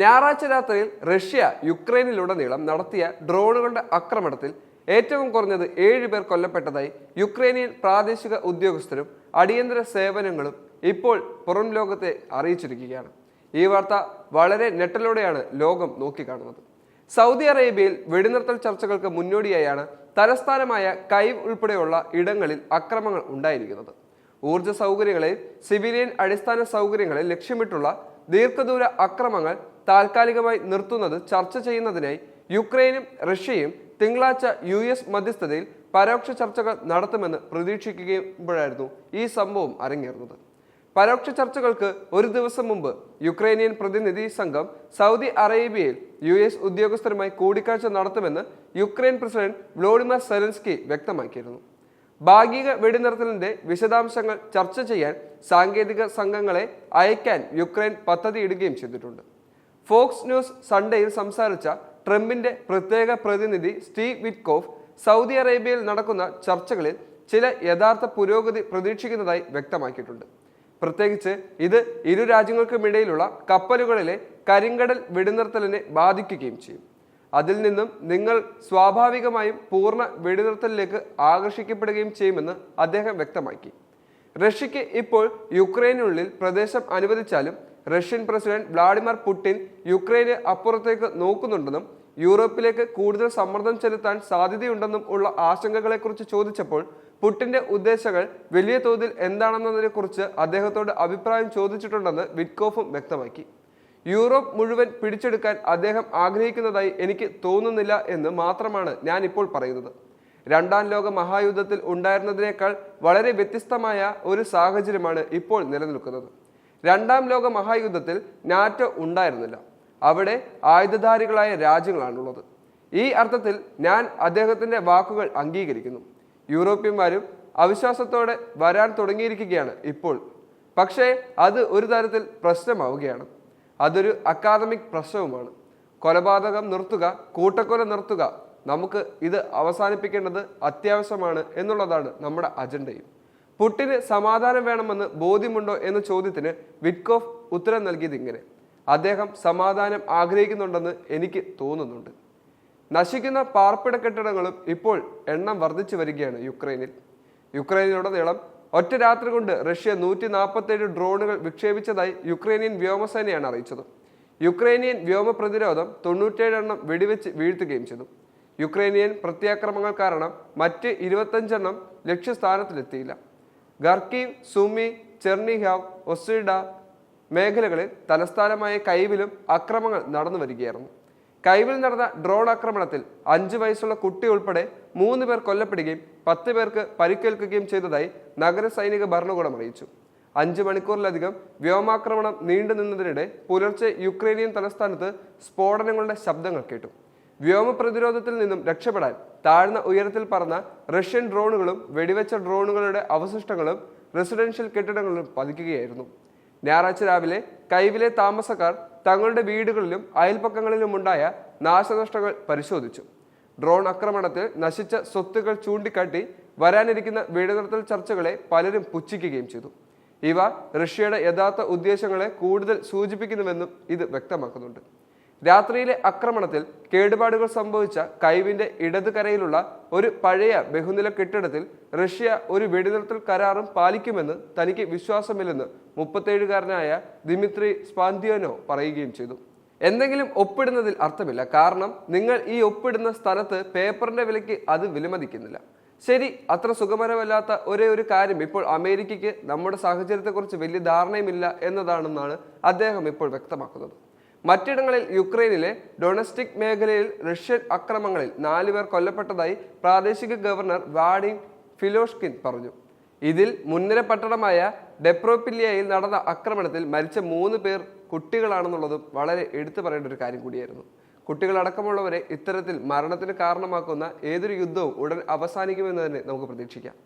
ഞായറാഴ്ച രാത്രിയിൽ റഷ്യ യുക്രൈനിലുടനീളം നടത്തിയ ഡ്രോണുകളുടെ ആക്രമണത്തിൽ ഏറ്റവും കുറഞ്ഞത് ഏഴ് പേർ കൊല്ലപ്പെട്ടതായി യുക്രൈനിയൻ പ്രാദേശിക ഉദ്യോഗസ്ഥരും അടിയന്തര സേവനങ്ങളും ഇപ്പോൾ പുറം ലോകത്തെ അറിയിച്ചിരിക്കുകയാണ്. ഈ വാർത്ത വളരെ ഞെട്ടലോടെയാണ് ലോകം നോക്കിക്കാണുന്നത്. സൗദി അറേബ്യയിൽ വെടിനിർത്തൽ ചർച്ചകൾക്ക് മുന്നോടിയായാണ് തലസ്ഥാനമായ കൈവ് ഉൾപ്പെടെയുള്ള ഇടങ്ങളിൽ അക്രമങ്ങൾ ഉണ്ടായിരിക്കുന്നത്. ഊർജ സൗകര്യങ്ങളെ സിവിലിയൻ അടിസ്ഥാന സൗകര്യങ്ങളെ ലക്ഷ്യമിട്ടുള്ള ദീർഘദൂര അക്രമങ്ങൾ താൽക്കാലികമായി നിർത്തുന്നത് ചർച്ച ചെയ്യുന്നതിനായി യുക്രൈനും റഷ്യയും തിങ്കളാഴ്ച യു എസ് മധ്യസ്ഥതയിൽ പരോക്ഷ ചർച്ചകൾ നടത്തുമെന്ന് പ്രതീക്ഷിക്കുമ്പോഴായിരുന്നു ഈ സംഭവം അരങ്ങേറുന്നത്. പരോക്ഷ ചർച്ചകൾക്ക് ഒരു ദിവസം മുമ്പ് യുക്രൈനിയൻ പ്രതിനിധി സംഘം സൗദി അറേബ്യയിൽ യു എസ് ഉദ്യോഗസ്ഥരുമായി കൂടിക്കാഴ്ച നടത്തുമെന്ന് യുക്രൈൻ പ്രസിഡന്റ് വ്ളോഡിമർ സെലൻസ്കി വ്യക്തമാക്കിയിരുന്നു. ഭാഗിക വെടിനിർത്തലിന്റെ വിശദാംശങ്ങൾ ചർച്ച ചെയ്യാൻ സാങ്കേതിക സംഘങ്ങളെ അയക്കാൻ യുക്രൈൻ പദ്ധതിയിടുകയും ചെയ്തിട്ടുണ്ട്. ഫോക്സ് ന്യൂസ് സൺഡേയിൽ സംസാരിച്ച ട്രംപിന്റെ പ്രത്യേക പ്രതിനിധി സ്റ്റീവ് വിറ്റ്കോഫ് സൗദി അറേബ്യയിൽ നടക്കുന്ന ചർച്ചകളിൽ ചില യഥാർത്ഥ പുരോഗതി പ്രതീക്ഷിക്കുന്നതായി വ്യക്തമാക്കിയിട്ടുണ്ട്. പ്രത്യേകിച്ച് ഇത് ഇരു രാജ്യങ്ങൾക്കുമിടയിലുള്ള കപ്പലുകളിലെ കരിങ്കടൽ വെടിനിർത്തലിനെ ബാധിക്കുകയും ചെയ്യും. അതിൽ നിന്നും നിങ്ങൾ സ്വാഭാവികമായും പൂർണ വെടിനിർത്തലിലേക്ക് ആകർഷിക്കപ്പെടുകയും ചെയ്യുമെന്ന് അദ്ദേഹം വ്യക്തമാക്കി. റഷ്യക്ക് ഇപ്പോൾ യുക്രൈനുള്ളിൽ പ്രദേശം അനുവദിച്ചാലും റഷ്യൻ പ്രസിഡന്റ് വ്ളാഡിമിർ പുടിൻ യുക്രൈന് അപ്പുറത്തേക്ക് നോക്കുന്നുണ്ടെന്നും യൂറോപ്പിലേക്ക് കൂടുതൽ സമ്മർദ്ദം ചെലുത്താൻ സാധ്യതയുണ്ടെന്നും ഉള്ള ആശങ്കകളെക്കുറിച്ച് ചോദിച്ചപ്പോൾ പുടിന്റെ ഉദ്ദേശങ്ങൾ വലിയ തോതിൽ എന്താണെന്നതിനെക്കുറിച്ച് അദ്ദേഹത്തോട് അഭിപ്രായം ചോദിച്ചിട്ടുണ്ടെന്ന് വിറ്റ്കോഫും വ്യക്തമാക്കി. യൂറോപ്പ് മുഴുവൻ പിടിച്ചെടുക്കാൻ അദ്ദേഹം ആഗ്രഹിക്കുന്നതായി എനിക്ക് തോന്നുന്നില്ല എന്ന് മാത്രമാണ് ഞാൻ ഇപ്പോൾ പറയുന്നത്. രണ്ടാം ലോക മഹായുദ്ധത്തിൽ ഉണ്ടായിരുന്നതിനേക്കാൾ വളരെ വ്യത്യസ്തമായ ഒരു സാഹചര്യമാണ് ഇപ്പോൾ നിലനിൽക്കുന്നത്. രണ്ടാം ലോക മഹായുദ്ധത്തിൽ നാറ്റോ ഉണ്ടായിരുന്നില്ല. അവിടെ ആയുധധാരികളായ രാജ്യങ്ങളാണുള്ളത്. ഈ അർത്ഥത്തിൽ ഞാൻ അദ്ദേഹത്തിന്റെ വാക്കുകൾ അംഗീകരിക്കുന്നു. യൂറോപ്യന്മാരും അവിശ്വാസത്തോടെ വരാൻ തുടങ്ങിയിരിക്കുകയാണ് ഇപ്പോൾ. പക്ഷേ അത് ഒരു തരത്തിൽ പ്രശ്നമാവുകയാണ്. അതൊരു അക്കാദമിക് പ്രശ്നവുമാണ്. കൊലപാതകം നിർത്തുക കൂട്ടക്കൊല നിർത്തുക നമുക്ക് ഇത് അവസാനിപ്പിക്കേണ്ടത് അത്യാവശ്യമാണ് എന്നുള്ളതാണ് നമ്മുടെ അജണ്ടയും. പുട്ടിന് സമാധാനം വേണമെന്ന് ബോധ്യമുണ്ടോ എന്ന ചോദ്യത്തിന് വിറ്റ്കോഫ് ഉത്തരം നൽകിയത് ഇങ്ങനെ. അദ്ദേഹം സമാധാനം ആഗ്രഹിക്കുന്നുണ്ടെന്ന് എനിക്ക് തോന്നുന്നുണ്ട്. നശിക്കുന്ന പാർപ്പിട കെട്ടിടങ്ങളും ഇപ്പോൾ എണ്ണം വർദ്ധിച്ചു വരികയാണ് യുക്രൈനിൽ. യുക്രൈനിലുടനീളം ഒറ്റ രാത്രി കൊണ്ട് റഷ്യ നൂറ്റി നാൽപ്പത്തേഴ് ഡ്രോണുകൾ വിക്ഷേപിച്ചതായി യുക്രൈനിയൻ വ്യോമസേനയാണ് അറിയിച്ചത്. യുക്രൈനിയൻ വ്യോമ പ്രതിരോധം തൊണ്ണൂറ്റേഴ് എണ്ണം വെടിവെച്ച് വീഴ്ത്തുകയും ചെയ്തു. യുക്രൈനിയൻ പ്രത്യാക്രമങ്ങൾ കാരണം മറ്റ് ഇരുപത്തഞ്ചെണ്ണം ലക്ഷ്യസ്ഥാനത്തിലെത്തിയില്ല. ഗർക്കീവ് സുമി ചെർണിഹാവ് ഒസിഡ മേഖലകളിൽ തലസ്ഥാനമായ കൈവിലും അക്രമങ്ങൾ നടന്നു വരികയായിരുന്നു കൈവിൽ നടന്ന ഡ്രോൺ ആക്രമണത്തിൽ അഞ്ച് വയസ്സുള്ള കുട്ടി ഉൾപ്പെടെ മൂന്ന് പേർ കൊല്ലപ്പെടുകയും പത്ത് പേർക്ക് പരിക്കേൽക്കുകയും ചെയ്തതായി നഗര സൈനിക ഭരണകൂടം അറിയിച്ചു. അഞ്ച് മണിക്കൂറിലധികം വ്യോമാക്രമണം നീണ്ടു നിന്നതിനിടെ പുലർച്ചെ യുക്രൈനിയൻ തലസ്ഥാനത്ത് സ്ഫോടനങ്ങളുടെ ശബ്ദങ്ങൾ കേട്ടു. വ്യോമ പ്രതിരോധത്തിൽ നിന്നും രക്ഷപ്പെടാൻ താഴ്ന്ന ഉയരത്തിൽ പറന്ന റഷ്യൻ ഡ്രോണുകളും വെടിവെച്ച ഡ്രോണുകളുടെ അവശിഷ്ടങ്ങളും റെസിഡൻഷ്യൽ കെട്ടിടങ്ങളിലും പതിക്കുകയായിരുന്നു. ഞായറാഴ്ച രാവിലെ കൈവിലെ താമസക്കാർ തങ്ങളുടെ വീടുകളിലും അയൽപ്പക്കങ്ങളിലുമുണ്ടായ നാശനഷ്ടങ്ങൾ പരിശോധിച്ചു. ഡ്രോൺ ആക്രമണത്തിൽ നശിച്ച സ്വത്തുക്കൾ ചൂണ്ടിക്കാട്ടി വരാനിരിക്കുന്ന വീടുനിർത്തൽ ചർച്ചകളെ പലരും പുച്ഛിക്കുകയും ചെയ്തു. ഇവ റഷ്യയുടെ യഥാർത്ഥ ഉദ്ദേശങ്ങളെ കൂടുതൽ സൂചിപ്പിക്കുന്നുവെന്നും ഇത് വ്യക്തമാക്കുന്നുണ്ട്. രാത്രിയിലെ ആക്രമണത്തിൽ കേടുപാടുകൾ സംഭവിച്ച കൈവിന്റെ ഇടതുകരയിലുള്ള ഒരു പഴയ ബഹുനില കെട്ടിടത്തിൽ റഷ്യ ഒരു വെടിനിർത്തൽ കരാറും പാലിക്കുമെന്ന് തനിക്ക് വിശ്വാസമില്ലെന്ന് മുപ്പത്തേഴുകാരനായ ദിമിത്രി സ്പാന്തിയോനോ പറയുകയും ചെയ്തു. എന്തെങ്കിലും ഒപ്പിടുന്നതിൽ അർത്ഥമില്ല. കാരണം നിങ്ങൾ ഈ ഒപ്പിടുന്ന സ്ഥലത്ത് പേപ്പറിന്റെ വിലയ്ക്ക് അത് വിലമതിക്കുന്നില്ല. ശരി അത്ര സുഖമരമല്ലാത്ത ഒരേ ഒരു കാര്യം ഇപ്പോൾ അമേരിക്കയ്ക്ക് നമ്മുടെ സാഹചര്യത്തെക്കുറിച്ച് വലിയ ധാരണയുമില്ല എന്നതാണെന്നാണ് അദ്ദേഹം ഇപ്പോൾ വ്യക്തമാക്കുന്നത്. മറ്റിടങ്ങളിൽ യുക്രൈനിലെ ഡൊണസ്റ്റിക് മേഖലയിൽ റഷ്യൻ അക്രമങ്ങളിൽ നാലുപേർ കൊല്ലപ്പെട്ടതായി പ്രാദേശിക ഗവർണർ വാഡിം ഫിലോഷ്കിൻ പറഞ്ഞു. ഇതിൽ മുൻനിര പട്ടണമായ ഡെപ്രോപ്പില്ലിയയിൽ നടന്ന ആക്രമണത്തിൽ മരിച്ച മൂന്ന് പേർ കുട്ടികളാണെന്നുള്ളതും വളരെ എടുത്തു പറയേണ്ട ഒരു കാര്യം കൂടിയായിരുന്നു. കുട്ടികളടക്കമുള്ളവരെ ഇത്തരത്തിൽ മരണത്തിന് കാരണമാക്കുന്ന ഏതൊരു യുദ്ധവും ഉടൻ അവസാനിക്കുമെന്ന് തന്നെ നമുക്ക് പ്രതീക്ഷിക്കാം.